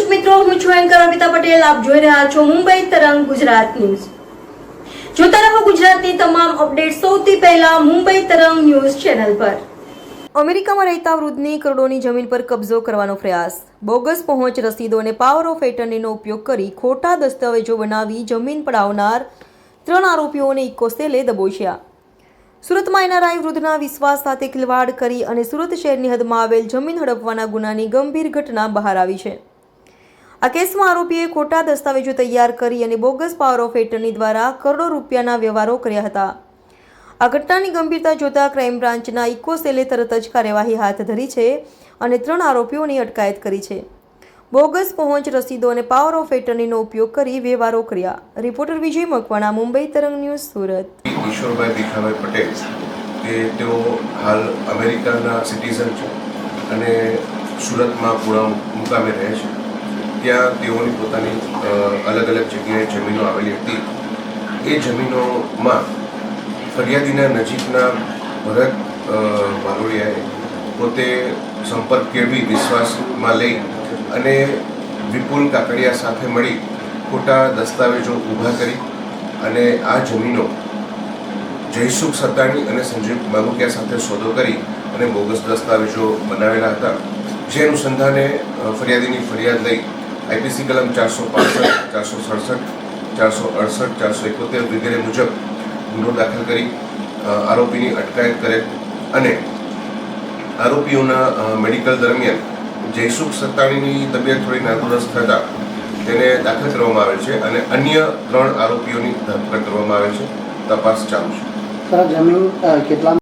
મિત્રો, હું છું એન્કર અમિતા પટેલ. આપ જોઈ રહ્યા છો મુંબઈ તરંગ ગુજરાત ન્યૂઝ. જોતા રહો ગુજરાતની તમામ અપડેટ સૌથી પહેલા મુંબઈ તરંગ ન્યૂઝ ચેનલ પર. અમેરિકામાં રહેતા વૃદ્ધની કરોડોની જમીન પર કબજો કરવાનો પ્રયાસ. બોગસ પહોંચ રસીદો અને પાવર ઓફ એટર્નીનો ઉપયોગ કરી ખોટા દસ્તાવેજો બનાવી જમીન પડાવનાર ત્રણ આરોપીઓને ઇકોસેલે દબોચ્યા. સુરતમાં એનઆરઆઈ વૃદ્ધના વિશ્વાસ સાથે ખિલવાડ કરી અને સુરત શહેરની હદમાં આવેલ જમીન હડપવાના ગુનાની ગંભીર ઘટના બહાર આવી છે. આ કેસમાં આરોપીએ ખોટા દસ્તાવેજો તૈયાર કરી અને બોગસ પાવર ઓફ એટર્ની દ્વારા કરોડો રૂપિયાના વ્યવહારો કર્યા હતા. આ ઘટનાની ગંભીરતા જોતા ક્રાઇમ બ્રાન્ચના ઇકો સેલે તરત જ કાર્યવાહી હાથ ધરી છે અને ત્રણ આરોપીઓની અટકાયત કરી છે. બોગસ પહોંચ, રસીદો અને પાવર ઓફ એટર્નીનો ઉપયોગ કરી વ્યવહારો કર્યા. રિપોર્ટર વિજય મકવાણા, મુંબઈ તરંગ ન્યૂઝ, સુરત. ઈશ્વરભાઈ ભીખાભાઈ પટેલ કે તેઓ હાલ અમેરિકાના સિટીઝન છે અને સુરતમાં પૂણા મુકામે રહે છે. ત્યાં તેઓની પોતાની અલગ અલગ જગ્યાએ જમીનો આવેલી હતી. એ જમીનોમાં ફરિયાદીના નજીકના ભરત વાલોડિયાએ પોતે સંપર્ક કેળવી, વિશ્વાસમાં લઈ અને વિપુલ કાકડિયા સાથે મળી ખોટા દસ્તાવેજો ઊભા કરી અને આ જમીનો જયસુખ સત્તાણી અને સંજીવ માગુકિયા સાથે સોદો કરી અને બોગસ દસ્તાવેજો બનાવેલા હતા. જે અનુસંધાને ફરિયાદીની ફરિયાદ લઈ આઈપીસી કલમ ચારસો પાસઠ, ચારસો સડસઠ, ચારસો અડસઠ, ચારસો એકોતેર વગેરે મુજબ ગુનો દાખલ કરી આરોપીની અટકાયત કરે અને આરોપીઓના મેડિકલ દરમિયાન જયસુખ સત્તાણીની તબિયત થોડી નાદુરસ્ત થતાં તેને દાખલ કરવામાં આવે છે અને અન્ય ત્રણ આરોપીઓની ધરપકડ કરવામાં આવે છે. તપાસ ચાલુ છે.